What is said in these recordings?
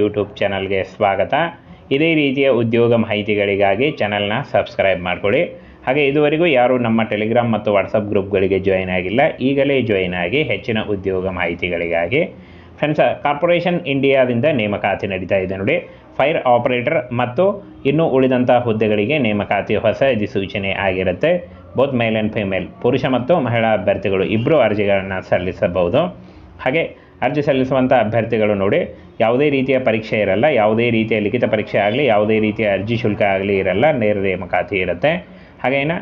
YouTube ಚಾನಲ್ಗೆ ಸ್ವಾಗತ. ಇದೇ ರೀತಿಯ ಉದ್ಯೋಗ ಮಾಹಿತಿಗಳಿಗಾಗಿ ಚಾನಲ್ನ ಸಬ್ಸ್ಕ್ರೈಬ್ ಮಾಡಿಕೊಳ್ಳಿ. ಹಾಗೆ ಇದುವರೆಗೂ ಯಾರು ನಮ್ಮ ಟೆಲಿಗ್ರಾಮ್ ಮತ್ತು ವಾಟ್ಸಪ್ ಗ್ರೂಪ್ಗಳಿಗೆ ಜಾಯಿನ್ ಆಗಿಲ್ಲ. ಈಗಲೇ ಜಾಯಿನ್ ಆಗಿ ಹೆಚ್ಚಿನ ಉದ್ಯೋಗ ಮಾಹಿತಿಗಳಿಗಾಗಿ. ಫ್ರೆಂಡ್ಸ್, ಕಾರ್ಪೊರೇಷನ್ ಇಂಡಿಯಾದಿಂದ ನೇಮಕಾತಿ ನಡೀತಾ ಇದೆ ನೋಡಿ. ಫೈರ್ ಆಪರೇಟರ್ ಮತ್ತು ಇನ್ನೂ ಉಳಿದಂಥ ಹುದ್ದೆಗಳಿಗೆ ನೇಮಕಾತಿ ಹೊಸ ಅಧಿಸೂಚನೆ ಆಗಿರುತ್ತೆ. Both male and female. ಪುರುಷ ಮತ್ತು ಮಹಿಳಾ ಅಭ್ಯರ್ಥಿಗಳು ಇಬ್ಬರು ಅರ್ಜಿಗಳನ್ನು ಸಲ್ಲಿಸಬಹುದು. ಹಾಗೆ ಅರ್ಜಿ ಸಲ್ಲಿಸುವಂಥ ಅಭ್ಯರ್ಥಿಗಳು ನೋಡಿ, ಯಾವುದೇ ರೀತಿಯ ಪರೀಕ್ಷೆ ಇರಲ್ಲ, ಯಾವುದೇ ರೀತಿಯ ಲಿಖಿತ ಪರೀಕ್ಷೆ ಆಗಲಿ, ಯಾವುದೇ ರೀತಿಯ ಅರ್ಜಿ ಶುಲ್ಕ ಆಗಲಿ ಇರಲ್ಲ ನೇರ ನೇಮಕಾತಿ ಇರುತ್ತೆ. ಹಾಗೇನ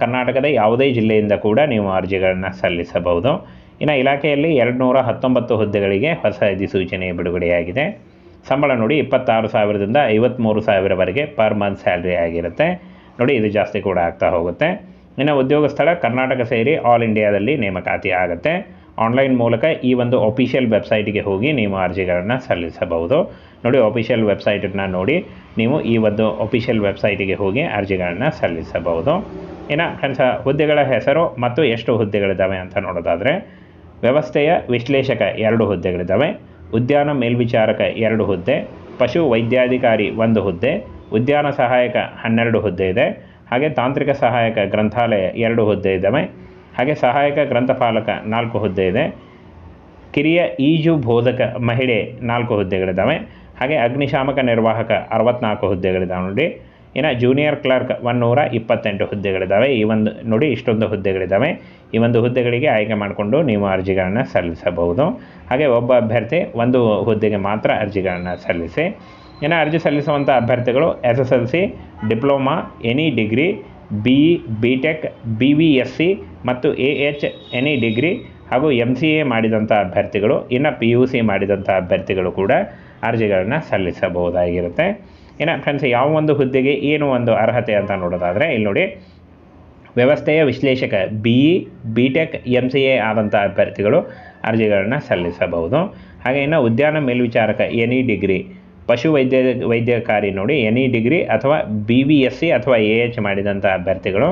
ಕರ್ನಾಟಕದ ಯಾವುದೇ ಜಿಲ್ಲೆಯಿಂದ ಕೂಡ ನೀವು ಅರ್ಜಿಗಳನ್ನು ಸಲ್ಲಿಸಬಹುದು. ಇನ್ನು ಇಲಾಖೆಯಲ್ಲಿ ಎರಡು ಹತ್ತೊಂಬತ್ತು ಹುದ್ದೆಗಳಿಗೆ ಹೊಸ ಅಧಿಸೂಚನೆ ಬಿಡುಗಡೆಯಾಗಿದೆ. ಸಂಬಳ ನೋಡಿ, ಇಪ್ಪತ್ತಾರು ಸಾವಿರದಿಂದ ಐವತ್ತ್ಮೂರು ಸಾವಿರವರೆಗೆ ಪರ್ ಮಂತ್ ಸ್ಯಾಲ್ರಿ ಆಗಿರುತ್ತೆ. ನೋಡಿ, ಇದು ಜಾಸ್ತಿ ಕೂಡ ಆಗ್ತಾ ಹೋಗುತ್ತೆ. ಇನ್ನು ಉದ್ಯೋಗ ಸ್ಥಳ ಕರ್ನಾಟಕ ಸೇರಿ ಆಲ್ ಇಂಡಿಯಾದಲ್ಲಿ ನೇಮಕಾತಿ ಆಗುತ್ತೆ. ಆನ್ಲೈನ್ ಮೂಲಕ ಈ ಒಂದು ಒಫಿಷಿಯಲ್ ವೆಬ್ಸೈಟಿಗೆ ಹೋಗಿ ನೀವು ಅರ್ಜಿಗಳನ್ನು ಸಲ್ಲಿಸಬಹುದು. ನೋಡಿ ಒಫಿಷಿಯಲ್ ವೆಬ್ಸೈಟನ್ನು ನೋಡಿ, ನೀವು ಈ ಒಂದು ಒಫಿಷಿಯಲ್ ವೆಬ್ಸೈಟಿಗೆ ಹೋಗಿ ಅರ್ಜಿಗಳನ್ನು ಸಲ್ಲಿಸಬಹುದು. ಇನ್ನು ಫ್ರೆಂಡ್ಸ್ ಹುದ್ದೆಗಳ ಹೆಸರು ಮತ್ತು ಎಷ್ಟು ಹುದ್ದೆಗಳಿದ್ದಾವೆ ಅಂತ ನೋಡೋದಾದರೆ, ವ್ಯವಸ್ಥೆಯ ವಿಶ್ಲೇಷಕ ಎರಡು ಹುದ್ದೆಗಳಿದ್ದಾವೆ ಉದ್ಯಾನ ಮೇಲ್ವಿಚಾರಕ ಎರಡು ಹುದ್ದೆ, ಪಶು ವೈದ್ಯಾಧಿಕಾರಿ ಒಂದು ಹುದ್ದೆ, ಉದ್ಯಾನ ಸಹಾಯಕ ಹನ್ನೆರಡು ಹುದ್ದೆ ಇದೆ. ಹಾಗೆ ತಾಂತ್ರಿಕ ಸಹಾಯಕ ಗ್ರಂಥಾಲಯ ಎರಡು ಹುದ್ದೆ ಇದ್ದಾವೆ ಹಾಗೆ ಸಹಾಯಕ ಗ್ರಂಥಪಾಲಕ ನಾಲ್ಕು ಹುದ್ದೆ ಇದೆ. ಕಿರಿಯ ಈಜು ಬೋಧಕ ಮಹಿಳೆ ನಾಲ್ಕು ಹುದ್ದೆಗಳಿದ್ದಾವೆ. ಹಾಗೆ ಅಗ್ನಿಶಾಮಕ ನಿರ್ವಾಹಕ ಅರವತ್ನಾಲ್ಕು ಹುದ್ದೆಗಳಿದ್ದಾವೆ ನೋಡಿ. ಇನ್ನು ಜೂನಿಯರ್ ಕ್ಲರ್ಕ್ ಒನ್ನೂರ ಇಪ್ಪತ್ತೆಂಟು ಹುದ್ದೆಗಳಿದ್ದಾವೆ. ಈ ಒಂದು ನೋಡಿ ಇಷ್ಟೊಂದು ಹುದ್ದೆಗಳಿದ್ದಾವೆ. ಈ ಒಂದು ಹುದ್ದೆಗಳಿಗೆ ಆಯ್ಕೆ ಮಾಡಿಕೊಂಡು ನೀವು ಅರ್ಜಿಗಳನ್ನು ಸಲ್ಲಿಸಬಹುದು. ಹಾಗೆ ಒಬ್ಬ ಅಭ್ಯರ್ಥಿ ಒಂದು ಹುದ್ದೆಗೆ ಮಾತ್ರ ಅರ್ಜಿಗಳನ್ನು ಸಲ್ಲಿಸಿ. ಇನ್ನು ಅರ್ಜಿ ಸಲ್ಲಿಸುವಂಥ ಅಭ್ಯರ್ಥಿಗಳು S S L C diploma any degree B E B tech B V S C ಮತ್ತು ಎ ಎಚ್ ಎನಿ ಡಿಗ್ರಿ ಹಾಗೂ ಎಂ ಸಿ ಎ ಮಾಡಿದಂಥ ಅಭ್ಯರ್ಥಿಗಳು, ಇನ್ನು ಪಿ ಯು ಸಿ ಮಾಡಿದಂಥ ಅಭ್ಯರ್ಥಿಗಳು ಕೂಡ ಅರ್ಜಿಗಳನ್ನು ಸಲ್ಲಿಸಬಹುದಾಗಿರುತ್ತೆ. ಇನ್ನು ಫ್ರೆಂಡ್ಸ್ ಯಾವ ಒಂದು ಹುದ್ದೆಗೆ ಏನು ಒಂದು ಅರ್ಹತೆ ಅಂತ ನೋಡೋದಾದರೆ, ಇಲ್ಲಿ ನೋಡಿ. ವ್ಯವಸ್ಥೆಯ ವಿಶ್ಲೇಷಕ B E B tech M C A ಆದಂಥ ಅಭ್ಯರ್ಥಿಗಳು ಅರ್ಜಿಗಳನ್ನು ಸಲ್ಲಿಸಬಹುದು. ಹಾಗೆ ಇನ್ನು ಉದ್ಯಾನ ಮೇಲ್ವಿಚಾರಕ ಎನಿ ಡಿಗ್ರಿ ಪಶು ವೈದ್ಯ ವೈದ್ಯಕಾರಿ ನೋಡಿ ಎನಿ ಡಿಗ್ರಿ ಅಥವಾ ಬಿ ವಿ ಎಸ್ ಸಿ ಅಥವಾ ಎ ಎಚ್ ಮಾಡಿದಂಥ ಅಭ್ಯರ್ಥಿಗಳು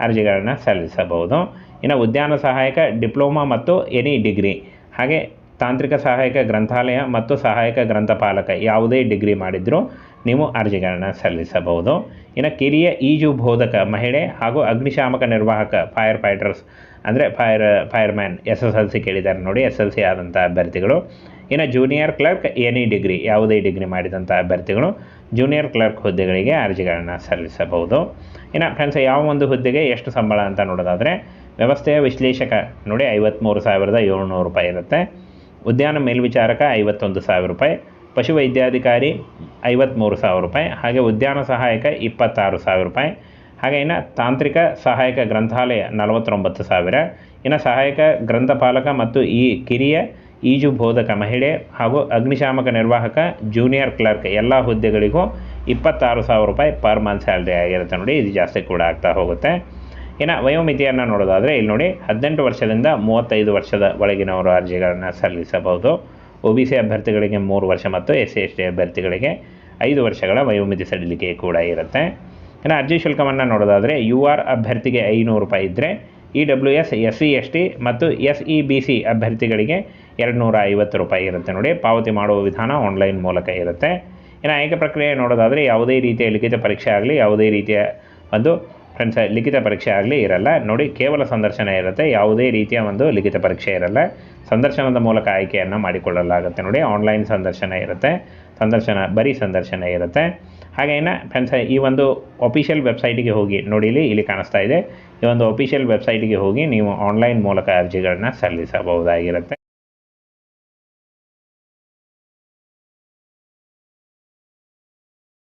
ಅರ್ಜಿಗಳನ್ನು ಸಲ್ಲಿಸಬಹುದು. ಇನ್ನು ಉದ್ಯಾನ ಸಹಾಯಕ, ಡಿಪ್ಲೊಮಾ ಮತ್ತು ಎನಿ ಡಿಗ್ರಿ, ಹಾಗೆ ತಾಂತ್ರಿಕ ಸಹಾಯಕ ಗ್ರಂಥಾಲಯ ಮತ್ತು ಸಹಾಯಕ ಗ್ರಂಥಪಾಲಕ ಯಾವುದೇ ಡಿಗ್ರಿ ಮಾಡಿದರೂ ನೀವು ಅರ್ಜಿಗಳನ್ನು ಸಲ್ಲಿಸಬಹುದು. ಇನ್ನು ಕಿರಿಯ ಈಜು ಬೋಧಕ ಮಹಿಳೆ ಹಾಗೂ ಅಗ್ನಿಶಾಮಕ ನಿರ್ವಾಹಕ ಫೈರ್ ಫೈಟರ್ಸ್ ಅಂದರೆ fire, fireman S S L C ಕೇಳಿದ್ದಾರೆ ನೋಡಿ ಎಸ್ ಎಲ್ ಸಿ ಆದಂಥ ಅಭ್ಯರ್ಥಿಗಳು. ಇನ್ನು ಜೂನಿಯರ್ ಕ್ಲರ್ಕ್ ಎನಿ ಡಿಗ್ರಿ, ಯಾವುದೇ ಡಿಗ್ರಿ ಮಾಡಿದಂಥ ಅಭ್ಯರ್ಥಿಗಳು ಜೂನಿಯರ್ ಕ್ಲರ್ಕ್ ಹುದ್ದೆಗಳಿಗೆ ಅರ್ಜಿಗಳನ್ನು ಸಲ್ಲಿಸಬಹುದು. ಇನ್ನು ಫ್ರೆಂಡ್ಸ್, ಯಾವ ಒಂದು ಹುದ್ದೆಗೆ ಎಷ್ಟು ಸಂಬಳ ಅಂತ ನೋಡೋದಾದರೆ, ವ್ಯವಸ್ಥೆಯ ವಿಶ್ಲೇಷಕ ನೋಡಿ ಐವತ್ತ್ಮೂರು ಸಾವಿರದ ಏಳ್ನೂರು ರೂಪಾಯಿ ಇರುತ್ತೆ. ಉದ್ಯಾನ ಮೇಲ್ವಿಚಾರಕ ಐವತ್ತೊಂದು ಸಾವಿರ ರೂಪಾಯಿ. ಪಶು ವೈದ್ಯಾಧಿಕಾರಿ ಐವತ್ತ್ಮೂರು ಸಾವಿರ ರೂಪಾಯಿ, ಹಾಗೆ ಉದ್ಯಾನ ಸಹಾಯಕ ಇಪ್ಪತ್ತಾರು ಸಾವಿರ ರೂಪಾಯಿ, ಹಾಗೆ ಇನ್ನು ತಾಂತ್ರಿಕ ಸಹಾಯಕ ಗ್ರಂಥಾಲಯ ನಲವತ್ತೊಂಬತ್ತು ಸಾವಿರ, ಇನ್ನು ಸಹಾಯಕ ಗ್ರಂಥಪಾಲಕ ಮತ್ತು ಈ ಕಿರಿಯ ಈಜು ಬೋಧಕ ಮಹಿಳೆ ಹಾಗೂ ಅಗ್ನಿಶಾಮಕ ನಿರ್ವಾಹಕ ಜೂನಿಯರ್ ಕ್ಲರ್ಕ್ ಎಲ್ಲ ಹುದ್ದೆಗಳಿಗೂ ಇಪ್ಪತ್ತಾರು ಸಾವಿರ ರೂಪಾಯಿ ಪರ್ ಮಂತ್ ಸ್ಯಾಲ್ರಿ ಆಗಿರುತ್ತೆ ನೋಡಿ, ಇದು ಜಾಸ್ತಿ ಕೂಡ ಆಗ್ತಾ ಹೋಗುತ್ತೆ. ಇನ್ನು ವಯೋಮಿತಿಯನ್ನು ನೋಡೋದಾದರೆ, ಇಲ್ಲಿ ನೋಡಿ, ಹದಿನೆಂಟು ವರ್ಷದಿಂದ ಮೂವತ್ತೈದು ವರ್ಷದ ಒಳಗಿನವರು ಅರ್ಜಿಗಳನ್ನು ಸಲ್ಲಿಸಬಹುದು. ಒ ಬಿ ಸಿ ಅಭ್ಯರ್ಥಿಗಳಿಗೆ ಮೂರು ವರ್ಷ ಮತ್ತು ಎಸ್ ಸಿ ಎಸ್ ಟಿ ಅಭ್ಯರ್ಥಿಗಳಿಗೆ ಐದು ವರ್ಷಗಳ ವಯೋಮಿತಿ ಸಡಿಲಿಕೆ ಕೂಡ ಇರುತ್ತೆ. ಇನ್ನು ಅರ್ಜಿ ಶುಲ್ಕವನ್ನು ನೋಡೋದಾದರೆ ಯು ಆರ್ ಅಭ್ಯರ್ಥಿಗೆ ಐನೂರು ರೂಪಾಯಿ ಇದ್ದರೆ E W S S C, S T ಮತ್ತು ಎಸ್ ಇ ಬಿ ಸಿ ಅಭ್ಯರ್ಥಿಗಳಿಗೆ ಎರಡು ನೂರ ಐವತ್ತು ರೂಪಾಯಿ ಇರುತ್ತೆ ನೋಡಿ. ಪಾವತಿ ಮಾಡುವ ವಿಧಾನ ಆನ್ಲೈನ್ ಮೂಲಕ ಇರುತ್ತೆ. ಇನ್ನು ಆಯ್ಕೆ ಪ್ರಕ್ರಿಯೆ ನೋಡೋದಾದರೆ ಯಾವುದೇ ರೀತಿಯ ಲಿಖಿತ ಪರೀಕ್ಷೆ ಆಗಲಿ, ಯಾವುದೇ ರೀತಿಯ ಒಂದು ಫ್ರೆಂಡ್ಸ್ ಲಿಖಿತ ಪರೀಕ್ಷೆ ಆಗಲಿ ಇರಲ್ಲ. ನೋಡಿ, ಕೇವಲ ಸಂದರ್ಶನ ಇರುತ್ತೆ. ಯಾವುದೇ ರೀತಿಯ ಒಂದು ಲಿಖಿತ ಪರೀಕ್ಷೆ ಇರಲ್ಲ. ಸಂದರ್ಶನದ ಮೂಲಕ ಆಯ್ಕೆಯನ್ನು ಮಾಡಿಕೊಳ್ಳಲಾಗುತ್ತೆ. ನೋಡಿ ಆನ್ಲೈನ್ ಸಂದರ್ಶನ ಇರುತ್ತೆ. ಸಂದರ್ಶನ, ಬರೀ ಸಂದರ್ಶನ ಇರುತ್ತೆ. ಹಾಗೇನ ಫ್ರೆಂಡ್ಸ್ ಈ ಒಂದು ಒಫಿಷಿಯಲ್ ವೆಬ್ಸೈಟಿಗೆ ಹೋಗಿ, ನೋಡಿ, ಇಲ್ಲಿ ಇಲ್ಲಿ ಕಾಣಿಸ್ತಾ ಇದೆ. ಈ ಒಂದು ಒಫಿಷಿಯಲ್ ವೆಬ್ಸೈಟಿಗೆ ಹೋಗಿ, ನೀವು ಆನ್ಲೈನ್ ಮೂಲಕ ಅರ್ಜಿಗಳನ್ನ ಸಲ್ಲಿಸಬಹುದಾಗಿರುತ್ತೆ.